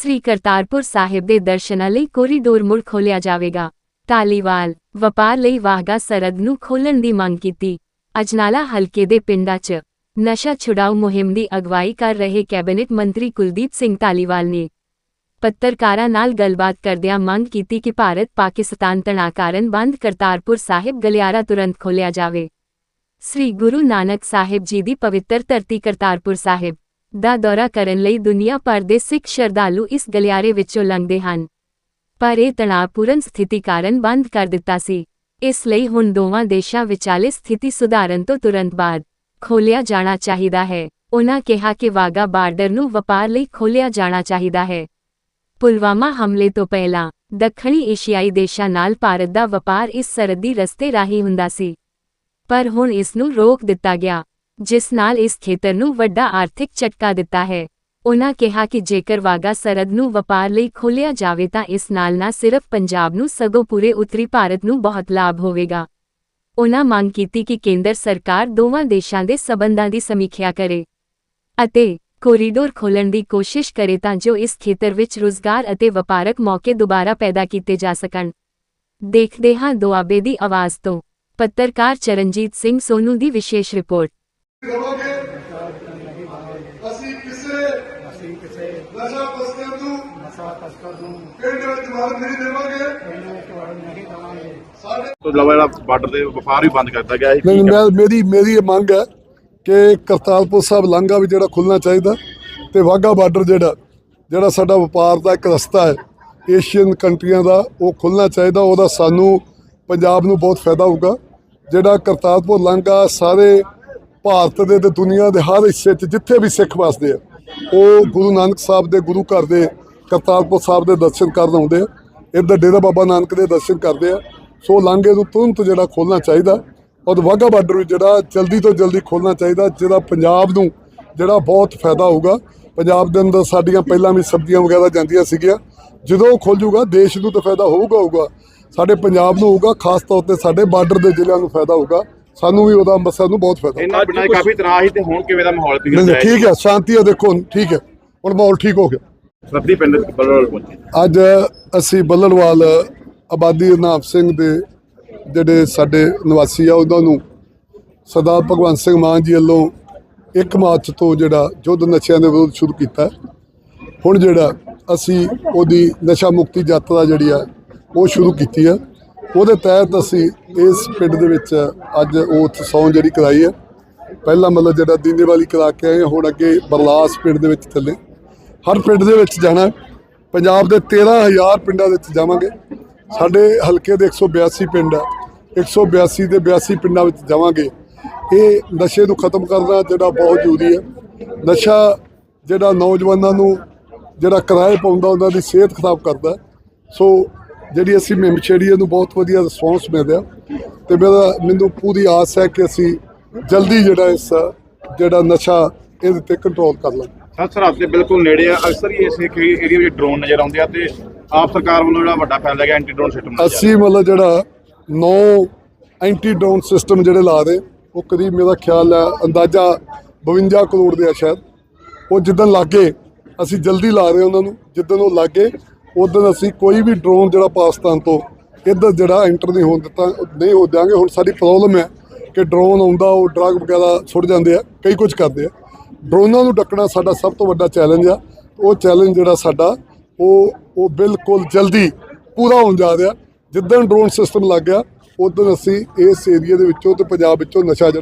ਸ੍ਰੀ ਕਰਤਾਰਪੁਰ ਸਾਹਿਬ ਦੇ ਦਰਸ਼ਨਾਂ ਲਈ ਕੋਰੀਡੋਰ ਮੁੜ ਖੋਲਿਆ ਜਾਵੇਗਾ। ਧਾਲੀਵਾਲ, ਵਪਾਰ ਲਈ ਵਾਹਗਾ ਸਰਦ ਨੂੰ ਖੋਲ੍ਹਣ ਦੀ ਮੰਗ ਕੀਤੀ। ਅਜਨਾਲਾ ਹਲਕੇ ਦੇ ਪਿੰਡਾਂ 'ਚ ਨਸ਼ਾ ਛੁਡਾਓ ਮੁਹਿੰਮ ਦੀ ਅਗਵਾਈ ਕਰ ਰਹੇ ਕੈਬਨਿਟ ਮੰਤਰੀ ਕੁਲਦੀਪ ਸਿੰਘ ਧਾਲੀਵਾਲ ਨੇ ਪੱਤਰਕਾਰਾਂ ਨਾਲ ਗੱਲਬਾਤ ਕਰਦਿਆਂ ਮੰਗ ਕੀਤੀ ਕਿ ਭਾਰਤ ਪਾਕਿਸਤਾਨ ਤਣਾਅ ਕਾਰਨ ਬੰਦ ਕਰਤਾਰਪੁਰ ਸਾਹਿਬ ਗਲਿਆਰਾ ਤੁਰੰਤ ਖੋਲਿਆ ਜਾਵੇ। ਸ੍ਰੀ ਗੁਰੂ ਨਾਨਕ ਸਾਹਿਬ ਜੀ ਦੀ ਪਵਿੱਤਰ ਧਰਤੀ ਕਰਤਾਰਪੁਰ ਸਾਹਿਬ ਦਾ ਦੌਰਾ ਕਰਨ ਲਈ ਦੁਨੀਆ ਭਰ ਦੇ ਸਿੱਖ ਸ਼ਰਧਾਲੂ ਇਸ ਗਲਿਆਰੇ ਵਿੱਚੋਂ ਲੰਘਦੇ ਹਨ। ਪਰ ਇਹ ਤਣਾਅਪੂਰਨ ਸਥਿਤੀ ਕਾਰਨ ਬੰਦ ਕਰ ਦਿੱਤਾ ਸੀ। ਇਸ ਲਈ ਹੁਣ ਦੋਵਾਂ ਦੇਸ਼ਾਂ ਵਿਚਾਲੇ ਸਥਿਤੀ ਸੁਧਾਰਨ ਤੋਂ ਤੁਰੰਤ ਬਾਅਦ ਖੋਲ੍ਹਿਆ ਜਾਣਾ ਚਾਹੀਦਾ ਹੈ। ਉਨ੍ਹਾਂ ਕਿਹਾ ਕਿ ਵਾਗਾ ਬਾਰਡਰ ਨੂੰ ਵਪਾਰ ਲਈ ਖੋਲ੍ਹਿਆ ਜਾਣਾ ਚਾਹੀਦਾ ਹੈ। ਪੁਲਵਾਮਾ ਹਮਲੇ ਤੋਂ ਪਹਿਲਾਂ ਦੱਖਣੀ ਏਸ਼ੀਆਈ ਦੇਸ਼ਾਂ ਨਾਲ ਭਾਰਤ ਦਾ ਵਪਾਰ ਇਸ ਸਰਹੱਦੀ ਰਸਤੇ ਰਾਹੀਂ ਹੁੰਦਾ ਸੀ। ਪਰ ਹੁਣ ਇਸ ਨੂੰ ਰੋਕ ਦਿੱਤਾ ਗਿਆ। ਜਿਸ ਨਾਲ ਇਸ ਖੇਤਰ ਨੂੰ ਵੱਡਾ ਆਰਥਿਕ ਝਟਕਾ ਦਿੱਤਾ ਹੈ। ਉਨ੍ਹਾਂ ਕਿਹਾ ਕਿ ਜੇਕਰ ਵਾਗਾ ਸਰਹੱਦ ਨੂੰ ਵਪਾਰ ਲਈ ਖੋਲ੍ਹਿਆ ਜਾਵੇ ਤਾਂ ਇਸ ਨਾਲ ਨਾ ਸਿਰਫ ਪੰਜਾਬ ਨੂੰ ਸਗੋਂ ਪੂਰੇ ਉੱਤਰੀ ਭਾਰਤ ਨੂੰ ਬਹੁਤ ਲਾਭ ਹੋਵੇਗਾ। ਉਨ੍ਹਾਂ ਮੰਗ ਕੀਤੀ ਕਿ ਕੇਂਦਰ ਸਰਕਾਰ ਦੋਵਾਂ ਦੇਸ਼ਾਂ ਦੇ ਸਬੰਧਾਂ ਦੀ ਸਮੀਖਿਆ ਕਰੇ ਅਤੇ ਕੋਰੀਡੋਰ ਖੋਲ੍ਹਣ ਦੀ ਕੋਸ਼ਿਸ਼ ਕਰੇ ਤਾਂ ਜੋ ਇਸ ਖੇਤਰ ਵਿੱਚ ਰੁਜ਼ਗਾਰ ਅਤੇ ਵਪਾਰਕ ਮੌਕੇ ਦੁਬਾਰਾ ਪੈਦਾ ਕੀਤੇ ਜਾ ਸਕਣ। ਦੇਖਦੇ ਹਾਂ ਦੁਆਬੇ ਦੀ ਆਵਾਜ਼ ਤੋਂ। ਪੱਤਰਕਾਰ ਚਰਨਜੀਤ ਸਿੰਘ ਸੋਨੂ ਦੀ ਵਿਸ਼ੇਸ਼ ਰਿਪੋਰਟ। ਕਰੋਗੇ? ਅਸੀਂ ਕਿਸੇ ਅਸੀਂ ਕਿਸੇ ਨਸ਼ਾ ਪਸਤਿਆਂ ਨੂੰ ਨਸ਼ਾ ਤਸਕਰ ਨੂੰ ਪਿੰਡ ਵਿੱਚ ਵੜ ਨਹੀਂ ਦੇਵਾਂਗੇ। ਪਿੰਡ ਵਿੱਚ ਵੜਨ ਨਹੀਂ ਦੇਵਾਂਗੇ। ਸਾਡੇ ਤੋਂ ਇਲਾਵਾ ਜਿਹੜਾ ਬਾਰਡਰ ਦੇ ਵਪਾਰ ਵੀ ਬੰਦ ਕਰਤਾ ਗਿਆ ਹੈ। ਨਹੀਂ ਮੈਂ ਮੇਰੀ ਮੇਰੀ ਇਹ ਮੰਗ ਹੈ ਕਿ ਕਰਤਾਰਪੁਰ ਸਾਹਿਬ ਲਾਂਘਾ ਵੀ ਜਿਹੜਾ ਖੁੱਲਣਾ ਚਾਹੀਦਾ ਤੇ ਵਾਹਗਾ ਬਾਰਡਰ ਜਿਹੜਾ ਜਿਹੜਾ ਸਾਡਾ ਵਪਾਰ ਦਾ ਇੱਕ ਰਸਤਾ ਹੈ ਏਸ਼ੀਅਨ ਕੰਟਰੀਆਂ ਦਾ ਉਹ ਖੁੱਲਣਾ ਚਾਹੀਦਾ ਉਹਦਾ ਸਾਨੂੰ ਪੰਜਾਬ ਨੂੰ ਬਹੁਤ ਫਾਇਦਾ ਹੋਊਗਾ। ਜਿਹੜਾ ਕਰਤਾਰਪੁਰ ਲਾਂਘਾ ਸਾਰੇ ਭਾਰਤ ਦੇ ਤੇ ਦੁਨੀਆ ਦੇ ਹਰ ਹਿੱਸੇ 'ਚ ਜਿੱਥੇ ਵੀ ਸਿੱਖ ਵਸਦੇ ਆ, ਉਹ ਗੁਰੂ ਨਾਨਕ ਸਾਹਿਬ ਦੇ ਗੁਰੂ ਘਰ ਦੇ, ਕਰਤਾਰਪੁਰ ਸਾਹਿਬ ਦੇ ਦਰਸ਼ਨ ਕਰਨ ਆਉਂਦੇ ਆ। ਇੱਧਰ ਡੇਰਾ ਬਾਬਾ ਨਾਨਕ ਦੇ ਦਰਸ਼ਨ ਕਰਦੇ ਆ। ਸੋ ਲਾਂਘੇ ਨੂੰ ਤੁਰੰਤ ਜਿਹੜਾ ਖੋਲਣਾ ਚਾਹੀਦਾ ਔਰ ਵਾਹਗਾ ਬਾਰਡਰ ਵੀ ਜਿਹੜਾ ਜਲਦੀ ਤੋਂ ਜਲਦੀ ਖੋਲਣਾ ਚਾਹੀਦਾ ਜਿਹਦਾ ਪੰਜਾਬ ਨੂੰ ਜਿਹੜਾ ਬਹੁਤ ਫਾਇਦਾ ਹੋਊਗਾ। ਪੰਜਾਬ ਦੇ ਅੰਦਰ ਸਾਡੀਆਂ ਪਹਿਲਾਂ ਵੀ ਸਬਜ਼ੀਆਂ ਵਗੈਰਾ ਜਾਂਦੀਆਂ ਸੀਗੀਆਂ। ਜਦੋਂ ਉਹ ਖੁੱਲ ਜੂਗਾ ਦੇਸ਼ ਨੂੰ ਤਾਂ ਫਾਇਦਾ ਹੋਊਗਾ ਹੋਊਗਾ। ਸਾਡੇ ਪੰਜਾਬ ਨੂੰ ਹੋਊਗਾ, ਖਾਸ ਤੌਰ ਤੇ ਸਾਡੇ ਬਾਰਡਰ ਦੇ ਜ਼ਿਲ੍ਹਿਆਂ ਨੂੰ ਫਾਇਦਾ ਹੋਊਗਾ। ਸਾਨੂੰ ਵੀ ਉਹਦਾ ਅੰਮ੍ਰਿਤਸਰ ਨੂੰ ਬਹੁਤ ਫਾਇਦਾ। ਇਹਨਾਂ 'ਚ ਕਾਫੀ ਤਨਾਅ ਸੀ ਤੇ ਹੁਣ ਕਿਵੇਂ ਦਾ ਮਾਹੌਲ ਨਹੀਂ, ਨਹੀਂ, ਠੀਕ ਹੈ ਸ਼ਾਂਤੀ ਹੈ ਦੇਖੋ ਹੁਣ ਠੀਕ ਹੈ। ਹੁਣ ਮਾਹੌਲ ਠੀਕ ਹੋ ਗਿਆ। ਸਬਦੀ ਪਿੰਡ ਬਲਵਲ ਪਹੁੰਚੇ। ਅੱਜ ਅਸੀਂ ਬੱਲੜਵਾਲ ਆਬਾਦੀ ਨਾਮ ਸਿੰਘ ਦੇ ਜਿਹੜੇ ਸਾਡੇ ਨਿਵਾਸੀ ਆ ਉਹਨਾਂ ਨੂੰ ਸਰਦਾਰ ਭਗਵੰਤ ਸਿੰਘ ਮਾਨ ਜੀ ਵੱਲੋਂ 1 ਮਾਰਚ ਤੋਂ ਜਿਹੜਾ ਯੁੱਧ ਨਸ਼ਿਆਂ ਦੇ ਵਿਰੁੱਧ ਸ਼ੁਰੂ ਕੀਤਾ ਹੈ। ਹੁਣ ਜਿਹੜਾ ਅਸੀਂ ਉਹਦੀ ਨਸ਼ਾ ਮੁਕਤੀ ਯਾਤਰਾ ਜਿਹੜੀ ਆ ਉਹ ਸ਼ੁਰੂ ਕੀਤੀ ਹੈ। ਉਹਦੇ ਤਹਿਤ ਅਸੀਂ ਇਸ ਪਿੰਡ ਦੇ ਵਿੱਚ ਅੱਜ ਉਹ ਸੌਂ ਜਿਹੜੀ ਕਰਾਈ ਹੈ। ਪਹਿਲਾਂ ਮਤਲਬ ਜਿਹੜਾ ਦੀਨੇ ਵਾਲੀ ਕਰਾ ਕੇ ਆਏ ਹੁਣ ਅੱਗੇ ਬਰਲਾਸ ਪਿੰਡ ਦੇ ਵਿੱਚ ਥੱਲੇ। ਹਰ ਪਿੰਡ ਦੇ ਵਿੱਚ ਜਾਣਾ ਪੰਜਾਬ ਦੇ 13000 ਪਿੰਡਾਂ ਦੇ ਵਿੱਚ ਜਾਵਾਂਗੇ। ਸਾਡੇ ਹਲਕੇ ਦੇ 182 ਪਿੰਡ ਆ। 182 ਦੇ 82 ਪਿੰਡਾਂ ਵਿੱਚ ਜਾਵਾਂਗੇ। ਇਹ ਨਸ਼ੇ ਨੂੰ ਖਤਮ ਕਰਨਾ ਜਿਹੜਾ ਬਹੁਤ ਜ਼ਰੂਰੀ ਹੈ। ਨਸ਼ਾ ਜਿਹੜਾ ਨੌਜਵਾਨਾਂ ਨੂੰ ਜਿਹੜਾ ਕਿਰਾਏ ਪਾਉਂਦਾ, ਉਹਨਾਂ ਦੀ ਸਿਹਤ ਖਰਾਬ ਕਰਦਾ। ਸੋ ਜਿਹੜੀ ਅਸੀਂ ਮੁਹਿੰਮ ਛੇੜੀ ਇਹਨੂੰ ਬਹੁਤ ਵਧੀਆ ਰਿਸਪੌਂਸ ਮਿਲ ਰਿਹਾ ਤੇ ਮੇਰਾ ਮੈਨੂੰ ਪੂਰੀ ਆਸ ਹੈ ਕਿ ਅਸੀਂ ਜਲਦੀ ਜਿਹੜਾ ਇਸ ਜਿਹੜਾ ਨਸ਼ਾ ਇਹਦੇ ਤੇ ਕੰਟਰੋਲ ਕਰ ਲਾਂਗੇ। ਸਰ ਸਰਹੱਦ ਦੇ ਬਿਲਕੁਲ ਨੇੜੇ ਆ। ਅਕਸਰ ਹੀ ਇਸ ਏਰੀਆ ਵਿੱਚ ਡਰੋਨ ਨਜ਼ਰ ਆਉਂਦੇ ਆ ਤੇ ਆਪ ਸਰਕਾਰ ਵੱਲੋਂ ਜਿਹੜਾ ਵੱਡਾ ਫੈਸਲਾ ਗਿਆ ਐਂਟੀ ਡਰੋਨ ਸਿਸਟਮ ਅਸੀਂ ਮਤਲਬ ਜਿਹੜਾ ਨੌ ਐਂਟੀ ਡਰੋਨ ਸਿਸਟਮ ਜਿਹੜੇ ਲਾ ਦੇ ਉਹ ਕਰੀਬ ਮੇਰਾ ਖਿਆਲ ਹੈ ਅੰਦਾਜ਼ਾ 52 ਕਰੋੜ ਦੇ ਆ ਸ਼ਾਇਦ। ਉਹ ਜਿੱਦਣ ਲੱਗੇ ਅਸੀਂ ਜਲਦੀ ਲਾ ਰਹੇ ਉਹਨਾਂ ਨੂੰ। ਜਿੱਦਣ ਉਹ ਲੱਗੇ ਉਦੋਂ ਅਸੀਂ ਕੋਈ ਵੀ ਡਰੋਨ ਜਿਹੜਾ ਪਾਕਿਸਤਾਨ ਤੋਂ ਇੱਧਰ ਜਿਹੜਾ ਐਂਟਰ ਨਹੀਂ ਹੋਣ ਦਿੱਤਾ, ਨਹੀਂ ਹੋ ਦਿਆਂਗੇ। ਹੁਣ ਸਾਡੀ ਪ੍ਰੋਬਲਮ ਹੈ ਕਿ ਡਰੋਨ ਆਉਂਦਾ, ਉਹ ਡਰਗ ਵਗੈਰਾ ਸੁੱਟ ਜਾਂਦੇ ਆ, ਕਈ ਕੁਝ ਕਰਦੇ ਆ। ਡਰੋਨਾਂ ਨੂੰ ਡੱਕਣਾ ਸਾਡਾ ਸਭ ਤੋਂ ਵੱਡਾ ਚੈਲੰਜ ਆ। ਉਹ ਚੈਲੰਜ ਜਿਹੜਾ ਸਾਡਾ, ਉਹ ਉਹ ਬਿਲਕੁਲ ਜਲਦੀ ਪੂਰਾ ਹੋਣ ਜਾ ਰਿਹਾ। ਜਿੱਦਣ ਡਰੋਨ ਸਿਸਟਮ ਲੱਗ ਗਿਆ, ਉਦੋਂ ਅਸੀਂ ਇਸ ਏਰੀਆ ਦੇ ਵਿੱਚੋਂ ਤੇ ਪੰਜਾਬ ਵਿੱਚੋਂ ਨਸ਼ਾ ਜਿਹੜਾ